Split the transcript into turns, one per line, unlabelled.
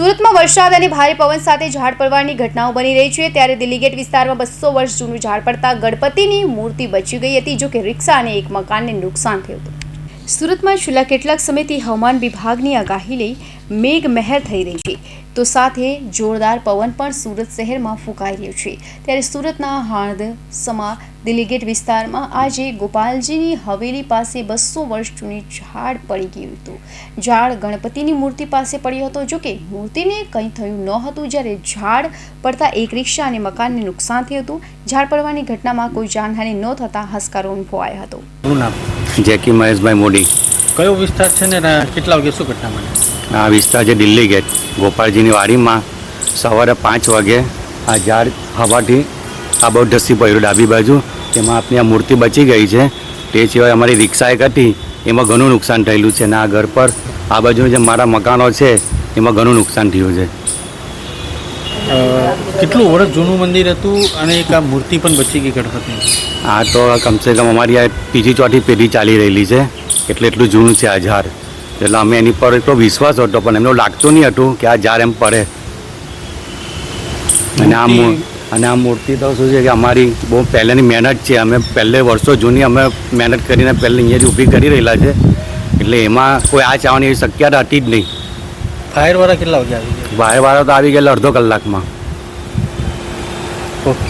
સુરતમાં વરસાદ અને ભારે પવન સાથે ઝાડ પડવાની ઘટનાઓ બની રહી છે. ત્યારે દિલ્હી ગેટ વિસ્તારમાં બસો વર્ષ જૂનું ઝાડ પડતા ગણપતિની મૂર્તિ બચી ગઈ હતી, જો કે રિક્ષા અને એક મકાનને નુકસાન થયું હતું. સુરતમાં છેલ્લા કેટલાક સમયથી હવામાન વિભાગની આગાહી લઈ મેઘ મહેર થઈ રહી છે. તો સાથે જોરદાર પવન પણ સુરત શહેરમાં ફૂંકાઈ રહ્યો છે. ત્યારે સુરતના હાણદ સમા દિલ્હી વિસ્તારમાં આજે ગોપાલજીની હવેલી પાસે બસો વર્ષ જૂની ઝાડ પડી ગયું હતું. ઝાડ ગણપતિની મૂર્તિ પાસે પડ્યો હતો જોકે મૂર્તિને કંઈ થયું ન હતું. જ્યારે ઝાડ પડતા એક રિક્ષા અને મકાનને નુકસાન થયું હતું. ઝાડ પડવાની ઘટનામાં કોઈ જાનહાનિ ન થતાં હસકારો અનુભવાયો હતો.
જેકી મહેશભાઈ મોડી
કયો વિસ્તાર છે ને કેટલા વાગે શું ઘટના બની?
આ વિસ્તાર છે દિલ્હી ગેટ. ગોપાલજીની વાડીમાં સવારે પાંચ વાગે આ ઝાડ હવાથી આ બહુ ઢસી પડ્યું ડાબી બાજુ. તેમાં આપણી આ મૂર્તિ બચી ગઈ છે. તે સિવાય અમારી રિક્ષા એક હતી એમાં ઘણું નુકસાન થયેલું છે અને આ ઘર પર આ બાજુ જે મારા મકાનો છે એમાં ઘણું નુકસાન થયું છે.
કેટલું વર્ષ જૂનું મંદિર હતું અને એક આ મૂર્તિ પણ બચી ગઈ ગણપતિ
આ તો કમસે કમ અમારી આ ત્રીજી ચોથી પેઢી ચાલી રહેલી છે. એટલે એટલું જૂનું છે આ ઝાડ. એટલે અમે એની પર એટલો વિશ્વાસ હતો પણ એમનો લાગતો નહીં હતું કે આ જાર એમ પડે. અને આ અને આ મૂર્તિ તો શું છે કે અમારી બહુ પહેલેની મહેનત છે. અમે પહેલે વર્ષો જૂની અમે મહેનત કરીને પહેલે અહીંયાથી ઊભી કરી રહેલા છે. એટલે એમાં કોઈ આ ચાવવાની એવી શક્યતા હતી જ નહીં.
ફાયરવાળા કેટલા વાગે આવી ગયા?
વાયરવાળા તો આવી ગયેલા અડધો કલાકમાં.
ઓકે.